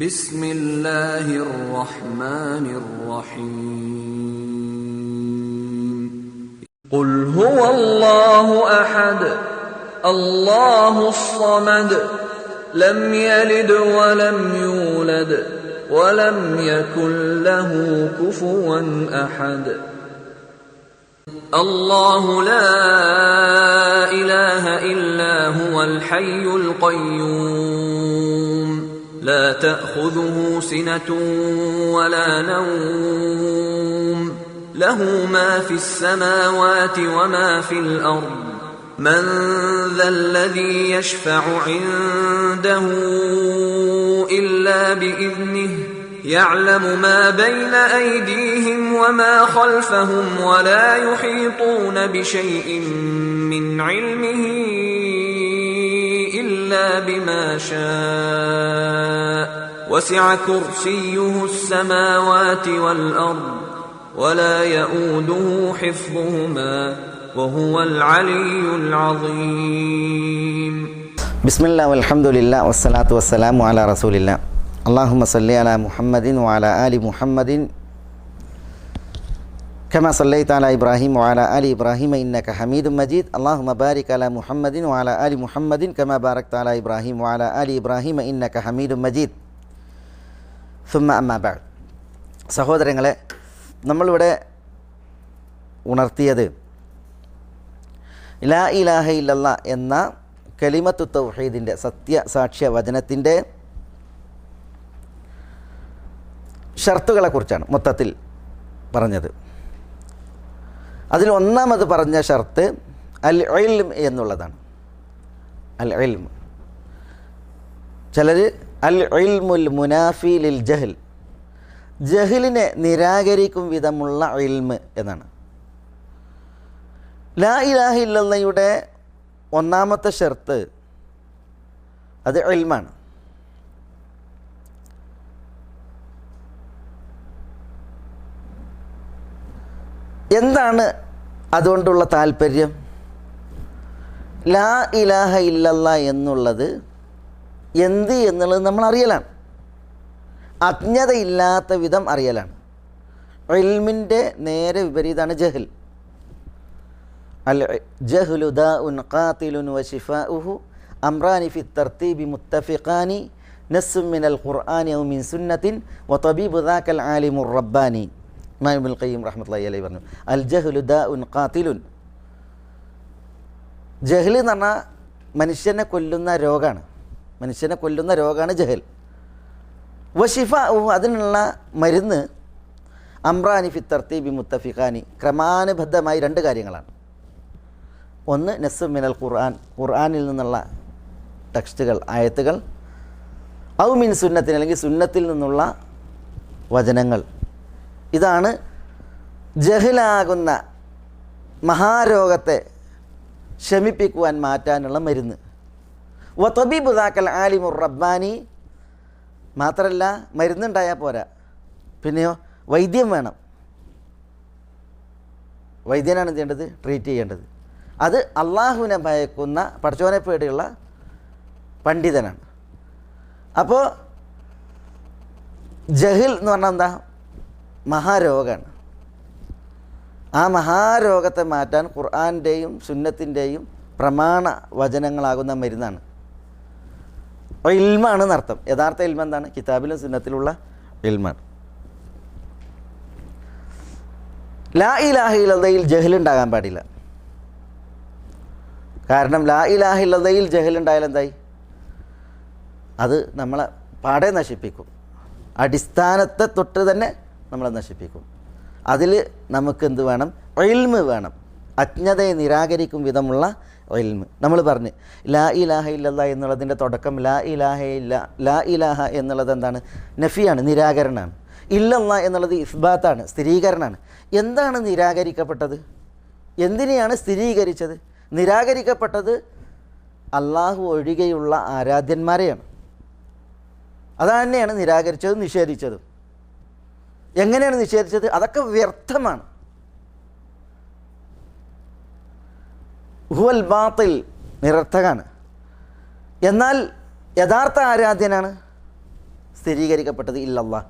بسم الله الرحمن الرحيم. قل هو الله أحد الله الصمد لم يلد ولم يولد ولم يكن له كفوا أحد. الله لا إله إلا هو الحي القيوم. لا تأخذه سنة ولا نوم. له ما في السماوات وما في الأرض. من ذا الذي يشفع عنده إلا بإذنه يعلم ما بين أيديهم وما خلفهم ولا يحيطون بشيء من علمه. بما شاء. وسع كرسيه السماوات والارض ولا يئوده حفظهما وهو العلي العظيم. بسم الله والحمد لله والصلاة والسلام على رسول الله. اللهم صل على محمد وعلى آل محمد كما صليت على إبراهيم وعلى آل إبراهيم إنك حميد مجيد اللهم بارك على محمد وعلى آل محمد كما باركت على إبراهيم وعلى آل إبراهيم إنك حميد مجيد ثم أما بعد സഹോദരങ്ങളെ നമ്മളിവിടെ ഉണർത്തിയത് ലാ ഇലാഹ ഇല്ലല്ല എന്ന കലിമത്തു തൗഹീദിൻ്റെ സത്യസാക്ഷ്യ വചനത്തിൻ്റെ ഷർത്തുകളെക്കുറിച്ചാണ് മൊത്തത്തിൽ പറഞ്ഞത് അതിൽ ഒന്നാമത് പറഞ്ഞ ഷർത്ത് അൽ ഇൽം എന്നുള്ളതാണ്. അൽ ഇൽം ചിലർ അൽ ഇൽമുൽ മുനാഫി ലിൽ ജഹൽ. ജഹലിനെ നിരാകരിക്കും വിധമുള്ള ഇൽമ് എന്നാണ്. ലാ ഇലാഹ ഇല്ലയുടെ ഒന്നാമത്തെ ഷർത്ത് അത് ഇൽമാണ്. എന്താണ് അതുകൊണ്ടുള്ള താല്പര്യം? ലാ ഇലാഹ ഇല്ലല്ല എന്നുള്ളത് എന്ത് എന്നുള്ളത് നമ്മൾ അറിയലാണ്. അജ്ഞതയില്ലാത്ത വിധം അറിയലാണ്. ഇൽമിന്റെ നേരെ വിപരീതമാണ് ജഹൽ. അൽ ജഹ്ലു ദ ഉൻ ദാഉൻ ഖാതിലുൻ വശിഫാഉഹു അമ്രാനി ഫി തർത്തീബി മുത്തഫിഖാനി നസ്സുമിനൽ ഖുർആാനി മിൻ സുന്നത്തിൻ വതബീബു ദാക്കൽ ആലിമുർ റബ്ബാനി. ഇമാമുൽ ഖയ്യിം റഹ്മത്തുള്ളാഹി അലൈഹി പറഞ്ഞു അൽ ജഹ്ലു ദാഉൻ ഖാതിലുൻ. ജഹൽ എന്ന് പറഞ്ഞാൽ മനുഷ്യനെ കൊല്ലുന്ന രോഗമാണ് മനുഷ്യനെ കൊല്ലുന്ന രോഗമാണ് ജഹൽ. വഷിഫ അതിനുള്ള മരുന്ന് അമ്രാനി ഫി ബി മുത്തഫിഖാനി ക്രമാനുബദ്ധമായി രണ്ട് കാര്യങ്ങളാണ്. ഒന്ന് നസ്സു മിനൽ ഖുർആൻ ഖുർആനിൽ നിന്നുള്ള ടെക്സ്റ്റുകൾ ആയത്തുകൾ. ഔ മിൻ സുന്നത്തിന് അല്ലെങ്കിൽ സുന്നത്തിൽ നിന്നുള്ള വചനങ്ങൾ. ഇതാണ് ജഹിലാകുന്ന മഹാരോഗത്തെ ശമിപ്പിക്കുവാൻ മാറ്റാനുള്ള മരുന്ന്. വ തൊബീബുദാക്കൽ ആലിമുർ റബ്ബാനി. മാത്രമല്ല മരുന്നുണ്ടായാൽ പോരാ. പിന്നെയോ വൈദ്യം വേണം. വൈദ്യനാണ് ചെയ്യേണ്ടത്? ട്രീറ്റ് ചെയ്യേണ്ടത്. അത് അള്ളാഹുവിനെ ഭയക്കുന്ന പഠിച്ചോനെ പേടിയുള്ള പണ്ഡിതനാണ്. അപ്പോൾ ജഹിൽ എന്ന് പറഞ്ഞാൽ എന്താ? മഹാരോഗമാണ് ആ മഹാരോഗത്തെ മാറ്റാൻ ഖുർആാന്റെയും സുന്നത്തിന്റെയും പ്രമാണ വചനങ്ങളാകുന്ന മരുന്നാണ്. അപ്പോൾ ഇൽമാണ് എന്നർത്ഥം. യഥാർത്ഥ ഇൽമ എന്താണ്? കിതാബിലും സുന്നത്തിലുള്ള ഇൽമാണ്. ലാ ഇലാഹിലതയിൽ ജഹലുണ്ടാകാൻ പാടില്ല. കാരണം ലാ ഇലാഹിലതയിൽ ജഹലുണ്ടായാൽ എന്തായി? അത് നമ്മളെ പാടെ നശിപ്പിക്കും. അടിസ്ഥാനത്തെ തൊട്ട് തന്നെ നമ്മളെ നശിപ്പിക്കും. അതിൽ നമുക്ക് എന്ത് വേണം? ഒയിൽമ് വേണം. അജ്ഞതയെ നിരാകരിക്കും വിധമുള്ള ഒയിൽമ് നമ്മൾ പറഞ്ഞ് ലാ ഇലാഹ ഇല്ലല്ല എന്നുള്ളതിന്റെ തുടക്കം ലാ ഇലാഹ ഇല്ല ലാ ഇലാഹ എന്നുള്ളത് എന്താണ്? നഫിയാണ് നിരാകരണമാണ് ഇല്ലല്ല എന്നുള്ളത് ഇസ്ബാത്താണ് സ്ഥിരീകരണമാണ് എന്താണ് നിരാകരിക്കപ്പെട്ടത്? എന്തിനെയാണ് സ്ഥിരീകരിച്ചത്? നിരാകരിക്കപ്പെട്ടത് അള്ളാഹു ഒഴികെയുള്ള ആരാധ്യന്മാരെയാണ്. അതാണ് തന്നെയാണ് നിരാകരിച്ചതും നിഷേധിച്ചതും. എങ്ങനെയാണ് നിഷേധിച്ചത്? അതൊക്കെ വ്യർത്ഥമാണ്. ഹുവൽ ബാത്തിൽ നിരർത്ഥകാണ്. എന്നാൽ യഥാർത്ഥ ആരാധ്യനാണ് സ്ഥിരീകരിക്കപ്പെട്ടത് ഇല്ലല്ലാ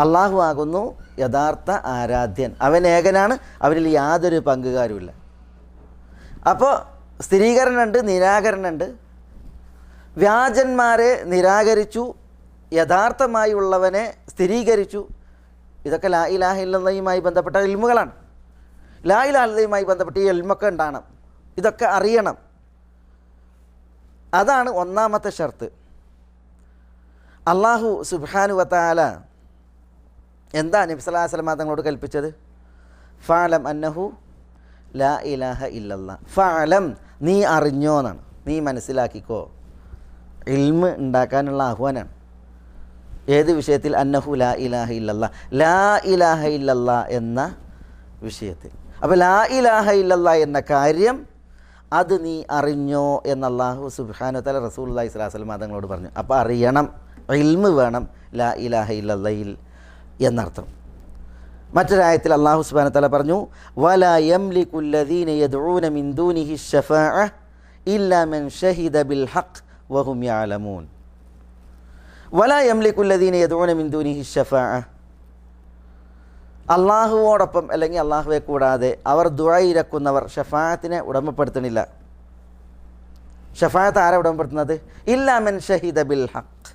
അള്ളാഹു ആകുന്നു യഥാർത്ഥ ആരാധ്യൻ. അവൻ ഏകനാണ് അവരിൽ യാതൊരു പങ്കുകാരുമില്ല. അപ്പോൾ സ്ഥിരീകരണമുണ്ട് നിരാകരണമുണ്ട് വ്യാജന്മാരെ നിരാകരിച്ചു യഥാർത്ഥമായുള്ളവനെ സ്ഥിരീകരിച്ചു. ഇതൊക്കെ ലാ ഇലാഹ ഇല്ലതയുമായി ബന്ധപ്പെട്ട ഇൽമുകളാണ്. ലാ ഇലാഹയുമായി ബന്ധപ്പെട്ട ഈ എൽമൊക്കെ ഉണ്ടാകണം. ഇതൊക്കെ അറിയണം. അതാണ് ഒന്നാമത്തെ ഷർത്ത്. അള്ളാഹു സുബാനു വത്താല എന്താ നബി നബിസ്ലാ സ്വലമ തങ്ങളോട് കൽപ്പിച്ചത്? ഫാലം അന്നഹു ലാ ഇലാഹ ഇല്ലല്ല. ഫാലം നീ അറിഞ്ഞോ എന്നാണ്. നീ മനസ്സിലാക്കിക്കോ. ഇൽമ് ഉണ്ടാക്കാനുള്ള ആഹ്വാനാണ്. ഏത് വിഷയത്തിൽ? അന്നഹു ലാ ഇലാഹ ഇല്ലല്ല. ലാ ഇലാഹ ഇല്ലല്ല എന്ന വിഷയത്തിൽ. അപ്പോൾ ലാ ഇലാഹ ഇല്ലല്ല എന്ന കാര്യം അത് നീ അറിഞ്ഞോ എന്ന് അള്ളാഹു സുബാനു തല റസൂൽ അള്ളഹി സ്വലാസ്ലം അതങ്ങളോട് പറഞ്ഞു. അപ്പോൾ അറിയണം ഇൽമ് വേണം ലാ ഇലാഹ ഇല്ലല്ലയിൽ എന്നർത്ഥം. മറ്റൊരായത്തിൽ അള്ളാഹു സുബാന തല പറഞ്ഞു വല യംലിക്കുല്ലദീന യദ്ഊന മിൻ ദൂനിഹി ഷഫാഅ ഇല്ലാ മൻ ഷഹിദ ബിൽ ഹഖ് വഹും യഅലമൂൻ. വല യംലിക്കുല്ലദീന യദ്ഊന മിൻ ദൂനിഹി ഷഫാഅ അള്ളാഹുവോടൊപ്പം അല്ലെങ്കിൽ അള്ളാഹുവെ കൂടാതെ അവർ ദുഴയിരക്കുന്നവർ ഷഫായത്തിനെ ഉടമപ്പെടുത്തണില്ല ഷഫായത്ത് ആരെ ഉടമപ്പെടുത്തുന്നത്? ഇല്ലാമൻ മൻ ഷഹിദ ബിൽ ഹക്ക്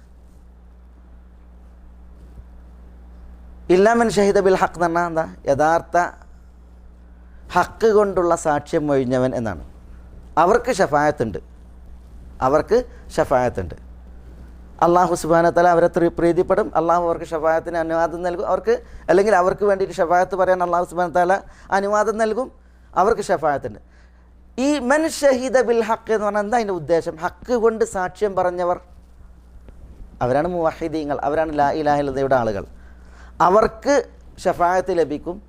ഇല്ലാമൻ ഷഹീദ ബിൽ ഹക്ക് എന്ന് പറഞ്ഞാൽ എന്താ? യഥാർത്ഥ ഹക്ക് കൊണ്ടുള്ള സാക്ഷ്യം ഒഴിഞ്ഞവൻ എന്നാണ്. അവർക്ക് ഷഫായത്തുണ്ട് അവർക്ക് ഷഫായത്തുണ്ട് അള്ളാഹു സുബാനത്തല അവരെ പ്രീതിപ്പെടും. അള്ളാഹു അവർക്ക് ഷഫായത്തിന് അനുവാദം നൽകും. അവർക്ക് അല്ലെങ്കിൽ അവർക്ക് വേണ്ടിയിട്ട് ഷഫായത്ത് പറയാൻ അള്ളാഹു സുബാനത്തല അനുവാദം നൽകും. അവർക്ക് ഷഫായത്തുണ്ട്. ഈ മൻ ഷഹീദ ബിൽ ഹക്ക് എന്ന് പറഞ്ഞാൽ എന്താ അതിന്റെ ഉദ്ദേശം? ഹക്ക് കൊണ്ട് സാക്ഷ്യം പറഞ്ഞവർ അവരാണ് മുവാഹിദീങ്ങൾ. അവരാണ് ലാ ഇലാഹിലതയുടെ ആളുകൾ. അവർക്ക് ഷഫായത്ത് ലഭിക്കും.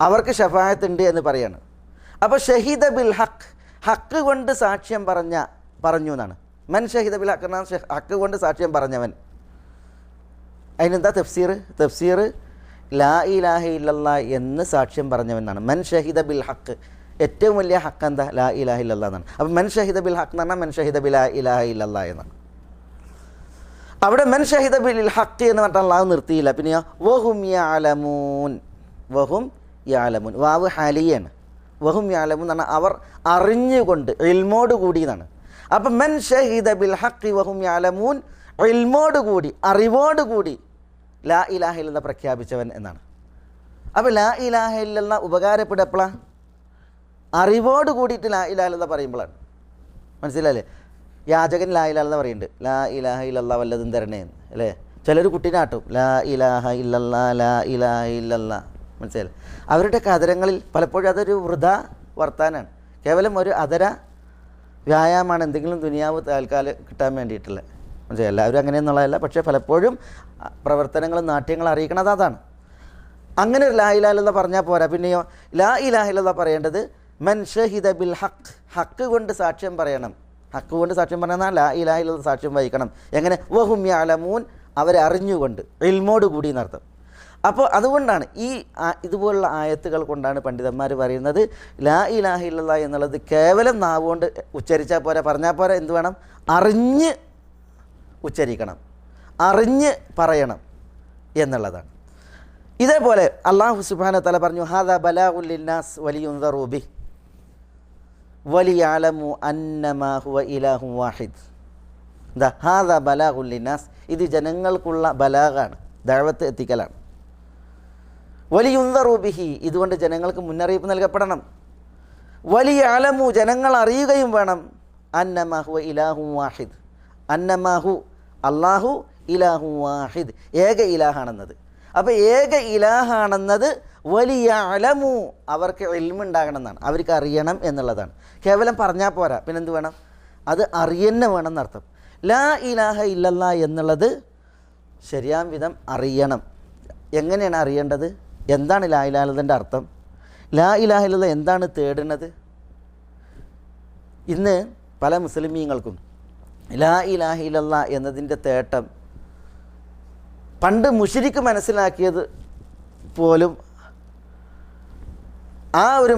അവർക്ക് ഷഫായത്ത് ഉണ്ട് എന്ന് പറയാണ്. അപ്പോൾ ഷഹീദ ബിൽ ഹക്ക് ഹക്ക് കൊണ്ട് സാക്ഷ്യം പറഞ്ഞ പറഞ്ഞു എന്നാണ്. മൻ ഷഹിദ ബിൽ ഹക്ക് എന്നാൽ ഷ- ഹക്ക് കൊണ്ട് സാക്ഷ്യം പറഞ്ഞവൻ. അതിനെന്താ തഫ്സീർ? തഫ്സീർ ലാ ഇലാഹ ഇല്ലല്ല എന്ന് സാക്ഷ്യം പറഞ്ഞവനാണ്. മൻ ഷഹിദ ബിൽ ഹക്ക് ഏറ്റവും വലിയ ഹക്ക് എന്താ? ലാ ഇലാഹ ഇല്ലല്ല എന്നാണ്. അപ്പം മൻ ഷഹിദ ബിൽ ഹക്ക് എന്ന് പറഞ്ഞാൽ മൻ ഷഹിദ ബിൽ ഇലാഹ ഇല്ലല്ല എന്നാണ്. അവിടെ മൻ ഷഹിദ ബിൽ ഹക്ക് എന്ന് പറഞ്ഞാൽ അള്ളാഹ് നിർത്തിയില്ല. പിന്നെയോ വഹും യാലമൂൻ. വഹും യാലമൂൻ. വാവ് ഹാലിയാണ്. വഹും യാലമൂൻ എന്ന് പറഞ്ഞാൽ അവർ അറിഞ്ഞുകൊണ്ട് എൽമോട് കൂടി എന്നാണ് അപ്പം മെൻ ഷഹീദ ബിൽ ഹക്കി വഹും യാലമൂൻ ഇൽമോടുകൂടി കൂടി അറിവോട് കൂടി ലാ ഇലാഹ ഇല്ലെന്ന് പ്രഖ്യാപിച്ചവൻ എന്നാണ്. അപ്പോൾ ലാ ഇലാഹ ഇല്ലെന്ന ഉപകാരപ്പെടുക എപ്പോഴാണ് അറിവോട് കൂടിയിട്ട് ലാ ഇലാഹ ഇല്ലെന്ന് പറയുമ്പോഴാണ്. മനസ്സിലല്ലേ യാചകൻ ലാ ഇലാഹ എന്ന് പറയുന്നുണ്ട്. ലാ ഇലാഹ ഇല്ല വല്ലതും തരണേ അല്ലേ? ചിലർ കുട്ടീനാട്ടും ലാ ഇലാഹ ഇല്ല ലാ ഇലാഹ ഇല്ല മനസ്സിലായി അവരുടെ കതരങ്ങളിൽ പലപ്പോഴും അതൊരു വൃത വർത്താനാണ്. കേവലം ഒരു അതര വ്യായാമമാണ് എന്തെങ്കിലും ദുനിയാവ് താൽക്കാലം കിട്ടാൻ വേണ്ടിയിട്ടുള്ള. മനസ്സിലായി എല്ലാവരും അങ്ങനെയെന്നുള്ളതല്ല. പക്ഷേ പലപ്പോഴും പ്രവർത്തനങ്ങളും നാട്യങ്ങളും അറിയിക്കണത് അതാണ്. അങ്ങനെ ഒരു ലാ ഇലാഹില്ല പറഞ്ഞാൽ പോരാ. പിന്നെയോ ലാ ഇലാഹില്ല പറയേണ്ടത് മൻ ഷഹിദ ബിൽ ഹക്ക് ഹക്ക് കൊണ്ട് സാക്ഷ്യം പറയണം. ഹക്ക് കൊണ്ട് സാക്ഷ്യം പറഞ്ഞാൽ ലാ ഇലാഹില്ല സാക്ഷ്യം വഹിക്കണം. എങ്ങനെ? വഹും യാലമൂൻ. അവരെ അറിഞ്ഞുകൊണ്ട് ഇൽമോട് കൂടി എന്നർത്ഥം. അപ്പോൾ അതുകൊണ്ടാണ് ഈ ഇതുപോലുള്ള ആയത്തുകൾ കൊണ്ടാണ് പണ്ഡിതന്മാർ പറയുന്നത് ലാ ഇലാഹ ഇല്ലല്ലാ എന്നുള്ളത് കേവലം നാവുകൊണ്ട് ഉച്ചരിച്ചാൽ പോരാ പറഞ്ഞാൽ പോരാ എന്ത് വേണം? അറിഞ്ഞ് ഉച്ചരിക്കണം അറിഞ്ഞ് പറയണം എന്നുള്ളതാണ്. ഇതേപോലെ അള്ളാഹു സുബാന തല പറഞ്ഞു ഹാദ ബലാഉല്ലിന്നാസ് വലിയുന്തറൂബി വലിയാലമു അന്നമാഹുവ ഇലാഹു വാഹിദ്. എന്താ? ഹാദ ബലാഉല്ലിന്നാസ് ഇത് ജനങ്ങൾക്കുള്ള ബലാഗാണ് ദഴവത്ത് എത്തിക്കലാണ്. വലിയുന്തറൂബിഹി ഇതുകൊണ്ട് ജനങ്ങൾക്ക് മുന്നറിയിപ്പ് നൽകപ്പെടണം. വലിയ അലമു ജനങ്ങൾ അറിയുകയും വേണം. അന്നമാഹു ഇലാഹു വാഹിദ്. അന്നമാഹു അള്ളാഹു ഇലാഹു വാഹിദ്. ഏക ഇലാഹാണെന്നത്. അപ്പോൾ ഏക ഇലാഹാണെന്നത് വലിയ അലമു അവർക്ക് എൽമുണ്ടാകണം എന്നാണ് അവർക്ക് അറിയണം എന്നുള്ളതാണ്. കേവലം പറഞ്ഞാൽ പോരാ. പിന്നെന്ത് വേണം? അത് അറിയന്നെ വേണം എന്നർത്ഥം. ലാ ഇലാഹ ഇല്ലല്ലാ എന്നുള്ളത് ശരിയാം വിധം അറിയണം. എങ്ങനെയാണ് അറിയേണ്ടത്? എന്താണ് ലാ ഇലാഹലതിന്റെ അർത്ഥം? ലാ ഇലാഹിലത എന്താണ് തേടുന്നത്? ഇന്ന് പല മുസ്ലിമീങ്ങൾക്കും ലാ ഇലാഹിലല്ല എന്നതിന്റെ തേട്ടം പണ്ട് മുഷിരിക്ക് മനസ്സിലാക്കിയത് പോലും ആ ഒരു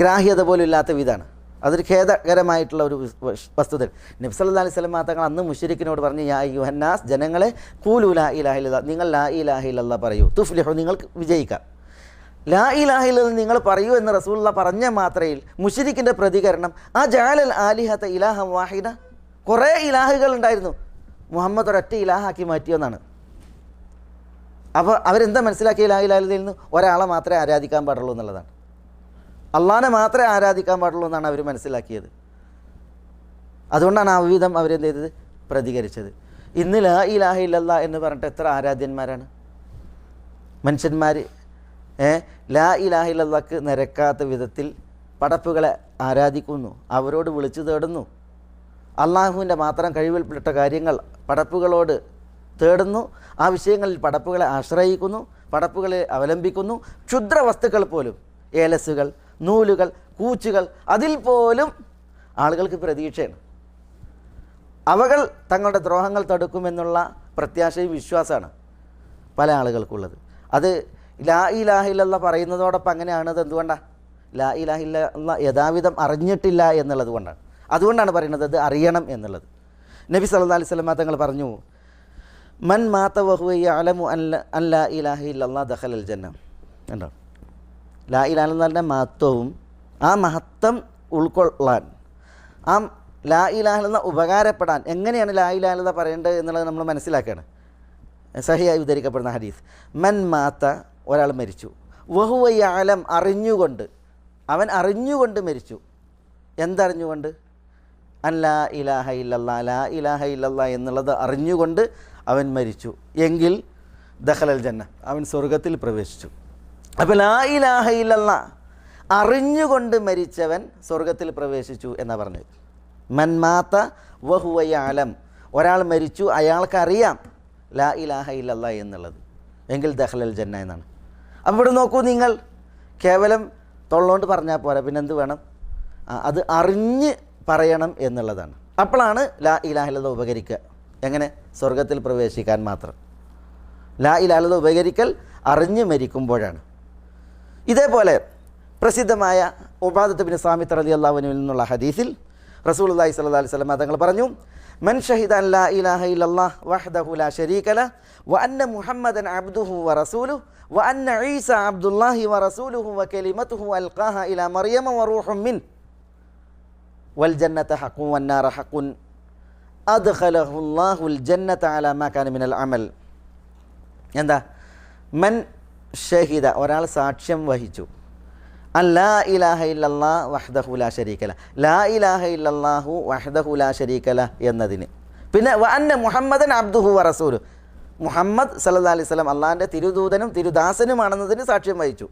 ഗ്രാഹ്യത പോലും ഇല്ലാത്ത വിധമാണ്. അതൊരു ഖേദകരമായിട്ടുള്ള ഒരു വസ്- വസ്തുത. നബ്സല്ലാ അലൈഹി സ്വലം തങ്ങൾ അന്ന് മുഷരിക്കിനോട് പറഞ്ഞു യാ യുഹന്നാസ് ജനങ്ങളെ കൂലു ലാ ഇലാഹില്ല നിങ്ങൾ ലാ ഇലാഹില്ല പറയൂ. തുഫ്ലിഹു നിങ്ങൾക്ക് വിജയിക്കാം. ലാ ഇലാഹില്ല നിങ്ങൾ പറയൂ എന്ന് റസൂള്ള പറഞ്ഞ മാത്രയിൽ മുഷരിക്കിന്റെ പ്രതികരണം ആ ജാലൽ ആലിഹത്ത ഇലാഹ വാഹിദ. കുറേ ഇലാഹുകൾ ഉണ്ടായിരുന്നു. മുഹമ്മദ് ഒരൊറ്റ ഇലാഹാക്കി മാറ്റിയെന്നാണ് അപ്പോൾ അവരെന്താ മനസ്സിലാക്കിയ ലാ ഇലാഹിൽ നിന്ന് ഒരാളെ മാത്രമേ ആരാധിക്കാൻ പാടുള്ളൂ എന്നുള്ളതാണ്. അള്ളാനെ മാത്രമേ ആരാധിക്കാൻ പാടുള്ളൂ എന്നാണ് അവർ മനസ്സിലാക്കിയത്. അതുകൊണ്ടാണ് ആ വിധം അവരെന്ത് ചെയ്തത്? പ്രതികരിച്ചത്. ഇന്ന് ലാ ഇലാഹ ഇല്ലല്ല എന്ന് പറഞ്ഞിട്ട് എത്ര ആരാധ്യന്മാരാണ്? മനുഷ്യന്മാർ ലാ ഇലാഹ ഇല്ലല്ലാക്ക് നിരക്കാത്ത വിധത്തിൽ പടപ്പുകളെ ആരാധിക്കുന്നു. അവരോട് വിളിച്ചു തേടുന്നു. അള്ളാഹുവിന്റെ മാത്രം കഴിവിൽപ്പെട്ട കാര്യങ്ങൾ പടപ്പുകളോട് തേടുന്നു. ആ വിഷയങ്ങളിൽ പടപ്പുകളെ ആശ്രയിക്കുന്നു പടപ്പുകളെ അവലംബിക്കുന്നു. ക്ഷുദ്ര വസ്തുക്കൾ പോലും ഏലസുകൾ നൂലുകൾ കൂച്ചുകൾ അതിൽ പോലും ആളുകൾക്ക് പ്രതീക്ഷയാണ്. അവകൾ തങ്ങളുടെ ദ്രോഹങ്ങൾ തടുക്കുമെന്നുള്ള പ്രത്യാശയും വിശ്വാസമാണ് പല ആളുകൾക്കുള്ളത്. അത് ലാ ഇലാഹില്ല പറയുന്നതോടൊപ്പം അങ്ങനെയാണത് എന്തുകൊണ്ടാണ് ലാ ഇലാഹില്ല യഥാവിധം അറിഞ്ഞിട്ടില്ല എന്നുള്ളത് കൊണ്ടാണ്. അതുകൊണ്ടാണ് പറയുന്നത് അത് അറിയണം എന്നുള്ളത്. നബി സല്ലാ അലൈഹി സ്വലമ തങ്ങൾ പറഞ്ഞു മൻ മാത്ത വഹുവ അലമു അല്ല അല്ല ഇലാഹി ഇല്ലാ അൽ ജന്നം കണ്ടോ ലാ ഇലാഹിന്റെ മഹത്വവും ആ മഹത്വം ഉൾക്കൊള്ളാൻ ആ ലാ ഇലാഹിലെന്ന ഉപകാരപ്പെടാൻ. എങ്ങനെയാണ് ലാ ഇലാഹിലത പറയേണ്ടത് എന്നുള്ളത് നമ്മൾ മനസ്സിലാക്കുകയാണ് സഹിയായി ഉദ്ധരിക്കപ്പെടുന്ന ഹദീസ്. മൻ മാത്ത ഒരാൾ മരിച്ചു. വഹുവയാലം അറിഞ്ഞുകൊണ്ട് അവൻ അറിഞ്ഞുകൊണ്ട് മരിച്ചു. എന്തറിഞ്ഞുകൊണ്ട്? അല്ലാ ഇലാഹ ഇല്ലല്ലാ ലാ ഇലാഹ ഇല്ലല്ലാ എന്നുള്ളത് അറിഞ്ഞുകൊണ്ട് അവൻ മരിച്ചു. എങ്കിൽ ദഹലൽ ജന്ന അവൻ സ്വർഗത്തിൽ പ്രവേശിച്ചു. അപ്പോൾ ലാ ഇലാഹ അറിഞ്ഞുകൊണ്ട് മരിച്ചവൻ സ്വർഗത്തിൽ പ്രവേശിച്ചു എന്നാ പറഞ്ഞത്. മൻമാത്ത വഹുവയാലം ഒരാൾ മരിച്ചു അയാൾക്കറിയാം ലാ ഇലാഹ ഇല്ലല്ലാ എന്നുള്ളത്. എങ്കിൽ ദഹ്ലൽ ജന്ന എന്നാണ്. അപ്പോൾ ഇവിടെ നോക്കൂ നിങ്ങൾ. കേവലം തൊള്ളോണ്ട് പറഞ്ഞാൽ പോരാ പിന്നെ എന്ത് വേണം? അത് അറിഞ്ഞ് പറയണം എന്നുള്ളതാണ്. അപ്പോഴാണ് ലാ ഇലാഹിലത ഉപകരിക്കുക. എങ്ങനെ? സ്വർഗത്തിൽ പ്രവേശിക്കാൻ മാത്രം. ലാ ഇലാഹിലത ഉപകരിക്കൽ അറിഞ്ഞ് മരിക്കുമ്പോഴാണ്. ഇതേപോലെ പ്രസിദ്ധമായ ഉപാദത്ത് ബിൻ സാമിത്ത് റലി അള്ളാഹുവിനിൽ നിന്നുള്ള ഹദീസിൽ റസൂൽ അള്ളാഹി സ്വല്ലാ അലൈഹി സ്വലം തങ്ങൾ പറഞ്ഞു മൻ ഷഹിദ് അൻ ലാ ഇലാഹ ഇല്ലല്ലാഹ് വഹ്ദഹു ലാ ശരീക ല വ അന്ന മുഹമ്മദൻ അബ്ദുഹു വ റസൂലു വ അന്ന ഈസ അബ്ദുല്ലാഹി വ റസൂലുഹു വ കലിമത്തുഹു അൽഖാഹ ഇലാ മറിയമ വ റൂഹും മിൻ വൽ ജന്നത ഹഖു വ ഹഖുൻ അദ്ഖലഹു അല്ലാഹുൽ ജന്നത അലാ മാ കാന മിനൽ അമൽ. എന്താ? മൻ ഷഹിദ ഒരാൾ സാക്ഷ്യം വഹിച്ചു. അല്ലാ ഇലാഹ ഇല്ലല്ലാ വഹ്ദഹുല ലാ ശരീക്കല ലാ ഇലാഹ ഇല്ലല്ലാഹു വഹ്ദഹുല ലാ ശരീക്കല എന്നതിന്. പിന്നെ അന്ന മുഹമ്മദൻ അബ്ദുഹു വറസൂലു റസൂലു. മുഹമ്മദ് സല്ലല്ലാഹു അലൈഹി സ്വലം അള്ളാഹിന്റെ തിരുദൂതനും തിരുദാസനുമാണെന്നതിന് സാക്ഷ്യം വഹിച്ചു.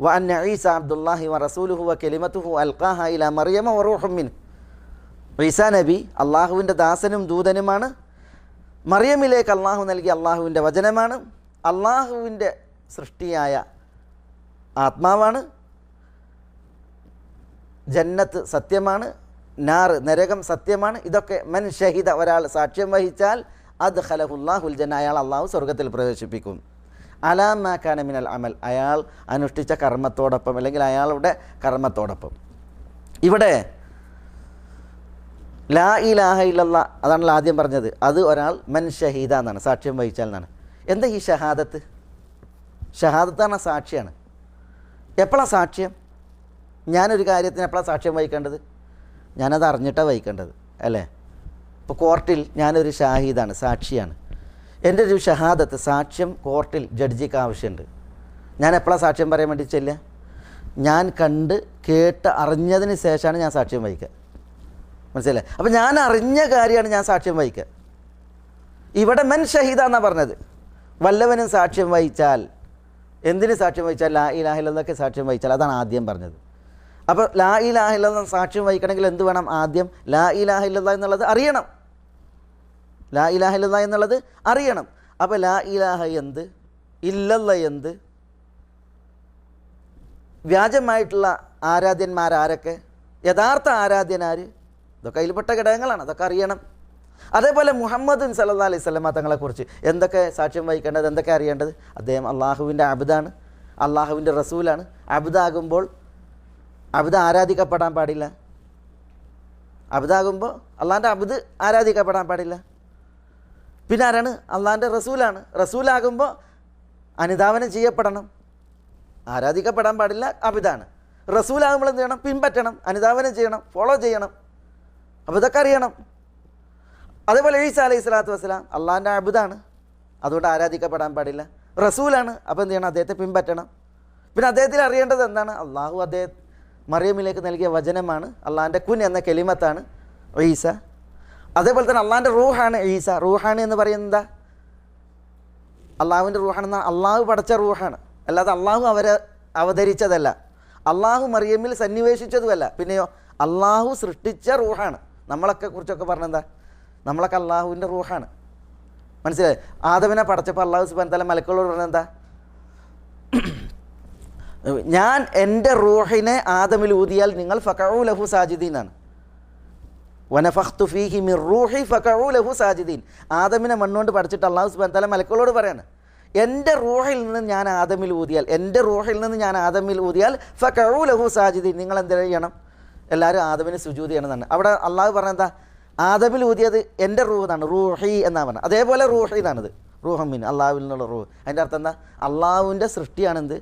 വ അന്ന ഈസ അബ്ദുല്ലാഹി വ റസൂലുഹു വ കെലിമത്തുഹു അൽഖാഹ ഇല മറിയമ വറുഹമ്മിൻ ഈസ മിൻ. ഈസാ നബി അള്ളാഹുവിന്റെ ദാസനും ദൂതനുമാണ്. മറിയമിലേക്ക് അള്ളാഹു നൽകിയ അള്ളാഹുവിന്റെ വചനമാണ്. അള്ളാഹുവിന്റെ സൃഷ്ടിയായ ആത്മാവാണ്. ജന്നത്ത് സത്യമാണ് നാറ് നരകം സത്യമാണ്. ഇതൊക്കെ മൻ ഷഹിദ ഒരാൾ സാക്ഷ്യം വഹിച്ചാൽ അത് ഖലഹുല്ലാഹുൽ ജന്ന അയാൾ അള്ളാഹു സ്വർഗത്തിൽ പ്രവേശിപ്പിക്കും. അലാമാ കാനമിനൽ അമൽ അയാൾ അനുഷ്ഠിച്ച കർമ്മത്തോടൊപ്പം അല്ലെങ്കിൽ അയാളുടെ കർമ്മത്തോടൊപ്പം. ഇവിടെ ലാ ഇലാഹ ഇല്ലല്ല അതാണല്ലോ ആദ്യം പറഞ്ഞത്. അത് ഒരാൾ മൻ ഷഹീദ എന്നാണ് സാക്ഷ്യം വഹിച്ചാൽ എന്നാണ്. എന്താ ഈ ഷഹാദത്ത്? ഷഹാദത്താണ് സാക്ഷിയാണ്. എപ്പോഴാണ് സാക്ഷ്യം? ഞാനൊരു കാര്യത്തിന് എപ്പോഴാണ് സാക്ഷ്യം വഹിക്കേണ്ടത്? ഞാനത് അറിഞ്ഞിട്ടാണ് വഹിക്കേണ്ടത് അല്ലേ? ഇപ്പോൾ കോർട്ടിൽ ഞാനൊരു ഷാഹിദാണ് സാക്ഷിയാണ്. എന്റെ ഒരു ഷഹാദത്ത് സാക്ഷ്യം കോർട്ടിൽ ജഡ്ജിക്ക് ആവശ്യമുണ്ട്. ഞാൻ എപ്പോഴാണ് സാക്ഷ്യം പറയാൻ വേണ്ടി ചെല്ലുക? ഞാൻ കണ്ട് കേട്ട് അറിഞ്ഞതിന് ശേഷമാണ് ഞാൻ സാക്ഷ്യം വഹിക്കുക. മനസ്സിലായി അപ്പം ഞാൻ അറിഞ്ഞ കാര്യമാണ് ഞാൻ സാക്ഷ്യം വഹിക്കുക. ഇവിടെ മൻ ഷഹീദ എന്നാണ് പറഞ്ഞത്. വല്ലവനും സാക്ഷ്യം വഹിച്ചാൽ എന്തിന് സാക്ഷ്യം വഹിച്ചാൽ ലാ ഇലാഹില്ലെന്നൊക്കെ സാക്ഷ്യം വഹിച്ചാൽ? അതാണ് ആദ്യം പറഞ്ഞത്. അപ്പോൾ ലാ ഇലാഹില്ലെന്ന സാക്ഷ്യം വഹിക്കണമെങ്കിൽ എന്ത് വേണം ആദ്യം? ലാ ഇലാഹില്ല എന്നുള്ളത് അറിയണം. ലാ ഇലാഹില്ല എന്നുള്ളത് അറിയണം. അപ്പോൾ ലാ ഇലാഹ എന്ത്? ഇല്ലല്ല എന്ത്? വ്യാജമായിട്ടുള്ള ആരാധ്യന്മാരാരൊക്കെ? യഥാർത്ഥ ആരാധ്യനാര് ഇതൊക്കെ അതിൽപ്പെട്ട ഘടകങ്ങളാണ്. അതൊക്കെ അറിയണം. അതേപോലെ മുഹമ്മദ് സല്ലാ അലൈഹി സ്വലമ തങ്ങളെക്കുറിച്ച് എന്തൊക്കെ സാക്ഷ്യം വഹിക്കേണ്ടത് എന്തൊക്കെ അറിയേണ്ടത്? അദ്ദേഹം അള്ളാഹുവിന്റെ അബുദാണ് അള്ളാഹുവിന്റെ റസൂലാണ്. അബുദാകുമ്പോൾ അബുദ ആരാധിക്കപ്പെടാൻ പാടില്ല. അബുദാകുമ്പോൾ അള്ളാഹിന്റെ അബുദ് ആരാധിക്കപ്പെടാൻ പാടില്ല. പിന്നെ ആരാണ്? അള്ളാഹിന്റെ റസൂലാണ്. റസൂലാകുമ്പോൾ അനുധാവനം ചെയ്യപ്പെടണം. ആരാധിക്കപ്പെടാൻ പാടില്ല അബിതാണ് റസൂലാകുമ്പോൾ എന്ത് ചെയ്യണം? പിൻപറ്റണം അനുധാവനം ചെയ്യണം ഫോളോ ചെയ്യണം. അപ്പോൾ ഇതൊക്കെ അറിയണം. അതേപോലെ ഈസ അലൈഹി സ്വലാത്തു വസ്സലാം അള്ളാഹിന്റെ അബുദാണ്. അതുകൊണ്ട് ആരാധിക്കപ്പെടാൻ പാടില്ല. റസൂലാണ്. അപ്പോൾ എന്ത് ചെയ്യണം? അദ്ദേഹത്തെ പിൻപറ്റണം. പിന്നെ അദ്ദേഹത്തിൽ അറിയേണ്ടത് എന്താണ്? അള്ളാഹു അദ്ദേഹം മറിയമിലേക്ക് നൽകിയ വചനമാണ്. അള്ളാഹിന്റെ കുൻ എന്ന കെലിമത്താണ് ഈസ. അതേപോലെ തന്നെ അള്ളാഹിന്റെ റൂഹാണ് ഈസ. റൂഹാണ് എന്ന് പറയുന്നത് അള്ളാഹുവിന്റെ റൂഹാണെന്ന അള്ളാഹു പടച്ച റൂഹാണ്. അല്ലാതെ അള്ളാഹു അവരെ അവതരിച്ചതല്ല. അള്ളാഹു മറിയമ്മിൽ സന്നിവേശിച്ചതുമല്ല. പിന്നെയോ അള്ളാഹു സൃഷ്ടിച്ച റൂഹാണ്. നമ്മളൊക്കെ കുറിച്ചൊക്കെ പറഞ്ഞെന്താ? നമ്മളൊക്കെ അള്ളാഹുവിന്റെ റൂഹാണ്. മനസ്സിലായി? ആദവിനെ പടച്ചപ്പോൾ അള്ളാഹു സുബാൻ തല മലക്കളോട് പറഞ്ഞെന്താ ഞാൻ എന്റെ റൂഹിനെ ആദമിൽ ഊതിയാൽ നിങ്ങൾ ഫക്കഴു ലഹു സാജിദീനാണ്. വനഫഖ്തു ഫീഹി മിർ റൂഹി ഫക്കഴു ലഹു സാജിദീൻ. ആദമിനെ മണ്ണുകൊണ്ട് പഠിച്ചിട്ട് അള്ളാഹു സുബാൻ തല മലക്കുകളോട് പറയാണ്. എന്റെ റൂഹിൽ നിന്ന് ഞാൻ ആദമിൽ ഊതിയാൽ എന്റെ റൂഹിൽ നിന്ന് ഞാൻ ആദമിൽ ഊതിയാൽ ഫക്കഴു ലഹു സാജിദീൻ. നിങ്ങൾ എന്ത് ചെയ്യണം? എല്ലാവരും ആദമിന് സുജൂദ് ചെയ്യണം എന്നാണ് അവിടെ അള്ളാഹു പറഞ്ഞ ആദമിൽ ഊതിയത് എന്റെ റൂഹ് എന്നാണ്. റൂഹി എന്നാണ് പറഞ്ഞത്. അതേപോലെ റൂഹി എന്നാണിത് റൂഹമ്മിൻ അള്ളാഹുവിൽ നിന്നുള്ള റൂഹ്. അതിന്റെ അർത്ഥം എന്താ? അള്ളാഹുവിന്റെ സൃഷ്ടിയാണെന്ത്?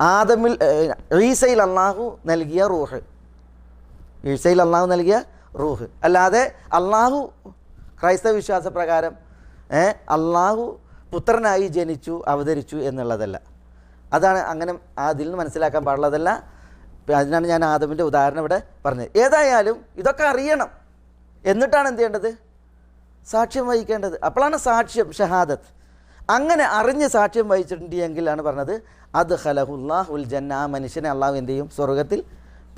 ആദമിൽ ഈസയിൽ അള്ളാഹു നൽകിയ റൂഹ്. ഈസയിൽ അള്ളാഹു നൽകിയ റൂഹ്. അല്ലാതെ അള്ളാഹു ക്രൈസ്തവ വിശ്വാസ പ്രകാരം അള്ളാഹു പുത്രനായി ജനിച്ചു അവതരിച്ചു എന്നുള്ളതല്ല. അതാണ് അങ്ങനെ അതിൽ നിന്ന് മനസ്സിലാക്കാൻ പാടുള്ളതല്ല. അതിനാണ് ഞാൻ ആദമിന്റെ ഉദാഹരണം ഇവിടെ പറഞ്ഞത്. ഏതായാലും ഇതൊക്കെ അറിയണം. എന്നിട്ടാണ് എന്ത് ചെയ്യേണ്ടത്? സാക്ഷ്യം വഹിക്കേണ്ടത്. അപ്പോഴാണ് സാക്ഷ്യം ഷഹാദത്ത്. അങ്ങനെ അറിഞ്ഞ് സാക്ഷ്യം വഹിച്ചിട്ടുണ്ടെങ്കിലാണ് പറഞ്ഞത് അത് ഹലഹുല്ലാഹുൽ ജന്ന ആ മനുഷ്യനെ അള്ളാഹു എന്ത് ചെയ്യും? സ്വർഗത്തിൽ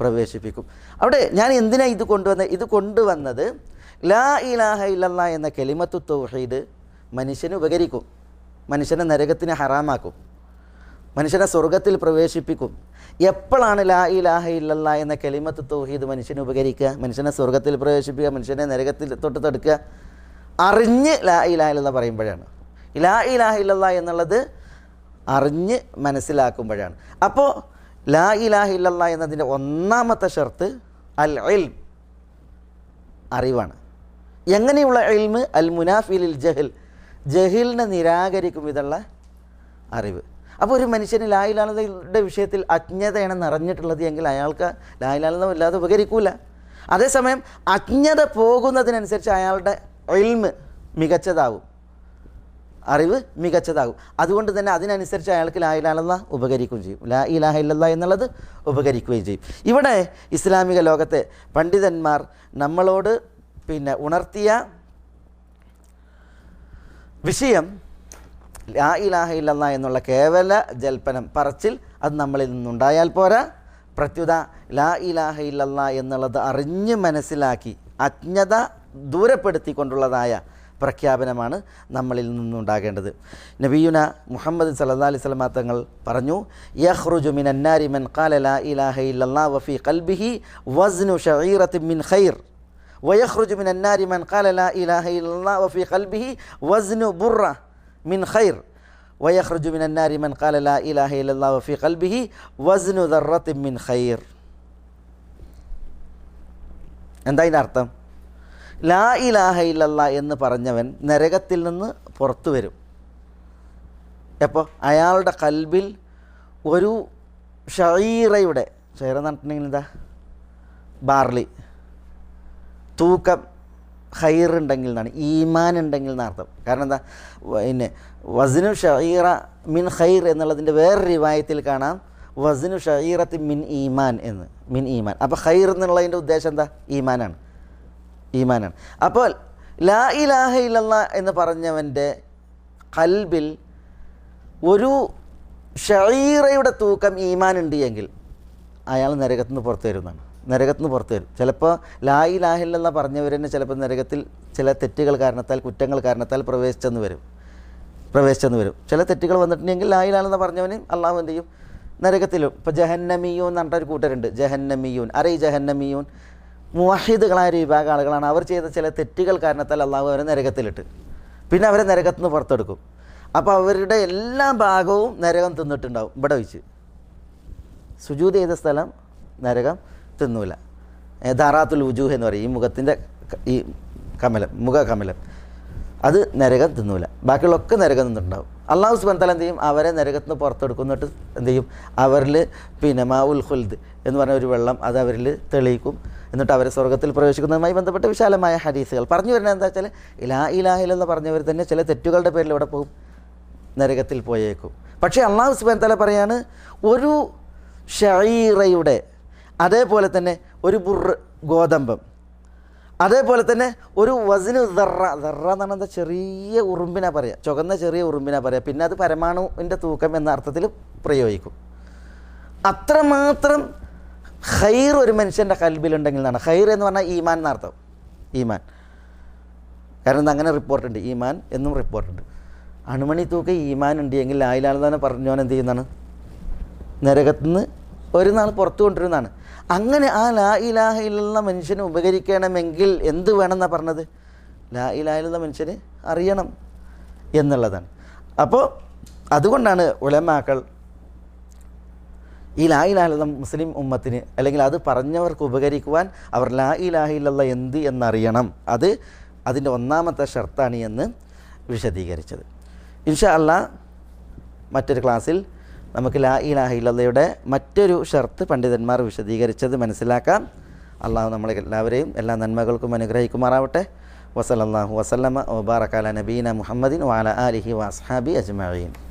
പ്രവേശിപ്പിക്കും. അവിടെ ഞാൻ എന്തിനാണ് ഇത് കൊണ്ടുവന്നത് ഇത് കൊണ്ടുവന്നത് ലാ ഇലാഹ ഇല്ലല്ലാ എന്ന കെലിമത്തു തൗഹീദ് മനുഷ്യന് ഉപകരിക്കും. മനുഷ്യനെ നരകത്തിനെ ഹറാമാക്കും. മനുഷ്യനെ സ്വർഗത്തിൽ പ്രവേശിപ്പിക്കും. എപ്പോഴാണ് ലാ ഇലാഹ ഇല്ലല്ലാ എന്ന കെലിമത്ത് തൗഹീദ് മനുഷ്യനെ ഉപകരിക്കുക മനുഷ്യനെ സ്വർഗത്തിൽ പ്രവേശിപ്പിക്കുക മനുഷ്യനെ നരകത്തിൽ തൊട്ട് തടുക്കുക? അറിഞ്ഞ് ലാ ഇലാഹ ഇല്ലെന്ന് പറയുമ്പോഴാണ്. ലാ ഇലാഹ ഇല്ലല്ലാ എന്നുള്ളത് അറിഞ്ഞ് മനസ്സിലാക്കുമ്പോഴാണ്. അപ്പോൾ ലാ ഇലാഹ ഇല്ലല്ലാ എന്നതിന്റെ ഒന്നാമത്തെ ഷർത്ത് അൽ ഇൽം അറിവാണ്. എങ്ങനെയുള്ള ഇൽമ്? അൽ മുനാഫിലിൽ ജഹൽ. ജഹിലിനെ നിരാകരിക്കും ഇതുള്ള അറിവ്. അപ്പോൾ ഒരു മനുഷ്യന് ലായിലാലതയുടെ വിഷയത്തിൽ അജ്ഞതയാണ് നിറഞ്ഞിട്ടുള്ളത് എങ്കിൽ അയാൾക്ക് ലായിലാലത ഇല്ലാതെ ഉപകരിക്കൂല. അതേസമയം അജ്ഞത പോകുന്നതിനനുസരിച്ച് അയാളുടെ ഇൽമ് മികച്ചതാവും. അറിവ് മികച്ചതാകും. അതുകൊണ്ട് തന്നെ അതിനനുസരിച്ച് അയാൾക്ക് ലാ ഇലാഹ ഉപകരിക്കുകയും ചെയ്യും. ലാ ഇലാഹ ഇല്ലല്ല എന്നുള്ളത് ഉപകരിക്കുകയും ചെയ്യും. ഇവിടെ ഇസ്ലാമിക ലോകത്തെ പണ്ഡിതന്മാർ നമ്മളോട് പിന്നെ ഉണർത്തിയ വിഷയം ലാ ഇലാഹ ഇല്ലെന്ന എന്നുള്ള കേവല ജൽപ്പനം പറച്ചിൽ അത് നമ്മളിൽ നിന്നുണ്ടായാൽ പോരാ. പ്രത്യുത ലാ ഇലാഹ ഇല്ലല്ല എന്നുള്ളത് അറിഞ്ഞ് മനസ്സിലാക്കി അജ്ഞത ദൂരപ്പെടുത്തിക്കൊണ്ടുള്ളതായ പ്രഖ്യാപനമാണ് നമ്മളിൽ നിന്നുണ്ടാകേണ്ടത്. നബിയുന മുഹമ്മദ് സല്ലാ അലൈഹി സ്വലമാ തങ്ങൾ പറഞ്ഞു യഹ്റുജു മിൻ അന്നാരി മൻ ഖാല ലാ ഇലാഹ ഇല്ലല്ലാ വഫി ഖൽബിഹി വസ്നു ഷഈറത്തിൻ മിൻ ഖൈർ. വയഹ്റുജു മിൻ അന്നാരി മൻ ഖാല ലാ ഇലാഹ ഇല്ലല്ലാ വഫി ഖൽബിഹി വസ്നു ബുറ മിൻ ഖൈർ. വയഹ്റജു മിൻ അന്നാരി മൻ ഖാല ലാ ഇലാഹ ഇല്ലല്ലാഹു ഫി ഖൽബിഹി വസ്നു ദർറത്തിൻ മിൻ ഖൈർ. എന്താ അതിന്റെ അർത്ഥം? ലാ ഇലാഹ ഇല്ലല്ല എന്ന് പറഞ്ഞവൻ നരകത്തിൽ നിന്ന് പുറത്തു വരും. എപ്പോൾ അയാളുടെ കൽബിൽ ഒരു ഷൈറയുടെ ഷൈറ എന്ന് പറഞ്ഞിട്ടുണ്ടെങ്കിൽ എന്താ? ബാർലി. തൂക്കം. ഹൈറുണ്ടെങ്കിൽ എന്നാണ് ഈമാൻ ഉണ്ടെങ്കിൽ എന്നർത്ഥം കാരണം എന്താ? പിന്നെ വസിനു ഷഹീറ മിൻ ഖൈർ എന്നുള്ളതിന്റെ വേറെ റിവായത്തിൽ കാണാം വസിനു ഷഹീറത്ത് മിൻ ഈമാൻ എന്ന് മിൻ ഈമാൻ. അപ്പോൾ ഖൈർ എന്നുള്ളതിന്റെ ഉദ്ദേശം എന്താ? ഈമാനാണ്. ഈമാനാണ്. അപ്പോൾ ലാ ഇലാഹ ഇല്ലല്ല എന്ന് പറഞ്ഞവന്റെ കൽബിൽ ഒരു ഷഹീറയുടെ തൂക്കം ഈമാൻ ഉണ്ട് എങ്കിൽ അയാൾ നരകത്തുനിന്ന് പുറത്തു വരുന്നതാണ്. നരകത്തിൽ നിന്ന് പുറത്തു വരും. ചിലപ്പോൾ ലാ ഇലാഹില്ലെന്ന പറഞ്ഞവർ തന്നെ ചിലപ്പോൾ നരകത്തിൽ ചില തെറ്റുകൾ കാരണത്താൽ കുറ്റങ്ങൾ കാരണത്താൽ പ്രവേശിച്ചെന്ന് വരും. പ്രവേശിച്ചെന്ന് വരും. ചില തെറ്റുകൾ വന്നിട്ടുണ്ടെങ്കിൽ ലാ എന്ന് പറഞ്ഞവന് അള്ളാഹു എന്ത് ചെയ്യും? നരകത്തിലും. ഇപ്പോൾ ജഹന്നമിയൂൻ എന്ന് പറഞ്ഞിട്ടൊരു കൂട്ടരുണ്ട്. ജഹന്നമിയൂൻ. അറേ ജഹന്നമിയൂൻ? മുവാഹിദുകളായ ഒരു വിഭാഗം ആളുകളാണ്. അവർ ചെയ്ത ചില തെറ്റുകൾ കാരണത്താൽ അള്ളാഹു അവരെ നരകത്തിലിട്ട്. പിന്നെ അവരെ നരകത്തിൽ നിന്ന് പുറത്തെടുക്കും. അപ്പോൾ അവരുടെ എല്ലാ ഭാഗവും നരകം തിന്നിട്ടുണ്ടാവും. ഇവിടെ വെച്ച്. സുജൂത് ചെയ്ത സ്ഥലം നരകം. തിന്നൂല ധാറാത്തുൽ വുജൂഹ് എന്ന് പറയും. ഈ മുഖത്തിന്റെ ഈ കമലം മുഖ കമലം അത് നരകം തിന്നൂല. ബാക്കിയുള്ളൊക്കെ നരകം നിന്നുണ്ടാവും അള്ളാഹു സുബാൻ തല എന്ത് ചെയ്യും? അവരെ നരകത്തിന് പുറത്തെടുക്കുന്നിട്ട് എന്ത് ചെയ്യും? അവരിൽ പിന്നെ മാവുൽ ഹുൽദ് എന്ന് പറഞ്ഞ ഒരു വെള്ളം അത് അവരിൽ തെളിയിക്കും. എന്നിട്ട് അവരെ സ്വർഗത്തിൽ പ്രവേശിക്കുന്നതുമായി ബന്ധപ്പെട്ട വിശാലമായ ഹദീസുകൾ. പറഞ്ഞു വരുന്നത് എന്താ വെച്ചാൽ ഇലാ ഇലാഹിലെന്ന് പറഞ്ഞവർ തന്നെ ചില തെറ്റുകളുടെ പേരിൽ ഇവിടെ പോകും. നരകത്തിൽ പോയേക്കും. പക്ഷേ അള്ളാഹു സുബാൻ തല പറയാണ് ഒരു ഷഈറയുടെ അതേപോലെ തന്നെ ഒരു ബുറ് ഗോതമ്പം. അതേപോലെ തന്നെ ഒരു വസിന് ദറ ദറ എന്ന് പറഞ്ഞാൽ ചെറിയ ഉറുമ്പിനെ പറയാം ചുവന്ന ചെറിയ ഉറുമ്പിനെ പറയാം പിന്നെ അത് പരമാണുവിന്റെ തൂക്കം എന്ന അർത്ഥത്തിൽ പ്രയോഗിക്കും. അത്രമാത്രം ഹൈർ ഒരു മനുഷ്യന്റെ കൽബിലുണ്ടെങ്കിൽ എന്നാണ് ഹൈർ എന്ന് പറഞ്ഞാൽ ഈമാൻ എന്നർത്ഥം ഈമാൻ. കാരണം ഇത് അങ്ങനെ റിപ്പോർട്ടുണ്ട്. ഈമാൻ എന്നും റിപ്പോർട്ടുണ്ട്. അണുമണി തൂക്ക ഈമാൻ ഉണ്ട് എങ്കിൽ ലായിലാൽ തന്നെ പറഞ്ഞോൻ എന്ത് ചെയ്യുന്നതാണ്? നരകത്തുനിന്ന് ഒരു നാൾ പുറത്തു കൊണ്ടിരുന്നതാണ് അങ്ങനെ ആ ലാ ഇലാഹ ഇല്ലുള്ള മനുഷ്യന് ഉപകരിക്കണമെങ്കിൽ എന്ത് വേണമെന്നാണ് പറഞ്ഞത്? ലാ ഇലാഹിലുള്ള മനുഷ്യന് അറിയണം എന്നുള്ളതാണ്. അപ്പോൾ അതുകൊണ്ടാണ് ഉലമാക്കൾ ഈ ലാ ഇലാഹിലുള്ള മുസ്ലിം ഉമ്മത്തിന് അല്ലെങ്കിൽ അത് പറഞ്ഞവർക്ക് ഉപകരിക്കുവാൻ അവർ ലാ ഇലാഹിലുള്ള എന്ത് എന്നറിയണം. അത് അതിന്റെ ഒന്നാമത്തെ ഷർത്താണ് എന്ന് വിശദീകരിച്ചത്. ഇൻഷാ അല്ലാ മറ്റൊരു ക്ലാസ്സിൽ നമുക്ക് ലാ ഇലാഹ ഇല്ലയുടെ മറ്റൊരു ഷർത്ത് പണ്ഡിതന്മാർ വിശദീകരിച്ചത് മനസ്സിലാക്കാം. അള്ളാഹു നമ്മളെ എല്ലാവരെയും എല്ലാ നന്മകൾക്കും അനുഗ്രഹിക്കുമാറാവട്ടെ. വസലല്ലാഹു വസല്ലമ ഒബാറക്കാല നബീന മുഹമ്മദിൻ വാല അലിഹി വാസ്ഹാബി അജ്മീൻ